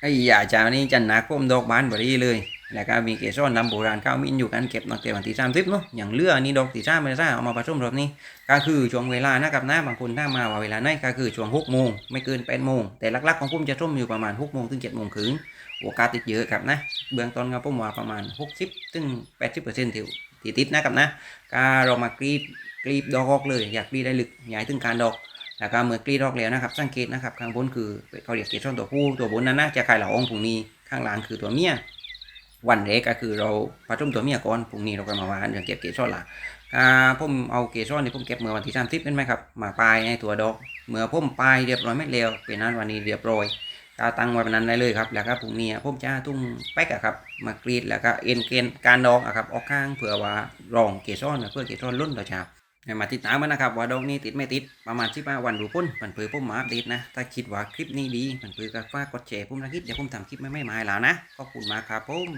ไอ้ยาเจ้านี่จันนาก้มดอกบานบรีเลย แล้วก็มีเกสรนำโบราณข้าวมินอยู่กันเก็บตั้งแต่วันที่สามสิบเนาะอย่างเลือนี่ดอกที่สามไม่ได้เอามาผสมรอบนี้ ก็คือช่วงเวลานะครับนะบางคนถ้ามาว่าเวลาไหนก็คือช่วงหกโมงไม่เกินแปดโมงแต่ลักๆของผมจะส้มอยู่ประมาณหกโมงถึงเจ็ดโมงครึ่งโอกาสติดเยอะครับนะเบื้องต้นครับผมว่าประมาณหกสิบถึงแปดสิบเปอร์เซ็นต์ที่ติดนะครับนะก็เรามากรีดกรีดดอกออกเลย อยากกรีดได้ลึกใหญ่ถึงการดอก แล้วก็เมื่อกรีดออกแล้วนะครับ สังเกตนะครับข้างบนคือเขาเรียกเกสรตัวผู้ตัวบนนั้นนะจะคล้ายละอองผงนี้ข้างล่างคือตัวเมียวันแรกก็คือเราผสมตัวเมียก่อนผงนี้เราก็มาว่าเรื่องเก็บเกสรละอ่าผมเอาเกสรที่ผมเก็บเมื่อวันที่สามสิบเป็นไหมครับ มาปลายในตัวดอก เมื่อผมปลายเรียบร้อยไม่แล้วเป็นนั้นวันนี้เรียบร้อยก็ตั้งไว้แบบนั้นได้เลยครับแล้วก็ผงนี้ผมจะตุ้งแป๊กอะครับ มากรีดแล้วก็เอ็นเกนการดอกอะครับออกข้างเพื่อว่ารองเกสรเพื่อเกสรล้นต่อเช้า ให้มาติดตามมันนะครับ ว่าดอกนี้ติดไม่ติดประมาณสิบห้าวันดูพ้นมันเปื่อผมมาอัปเดตนะ ถ้าคิดว่าคลิปนี้ดีมันเผยก็ฝากกดแชร์ผมนะคิดเดี๋ยวผมทำคลิปไม่ไม่มาแล้วนะขอบคุณมากครับผม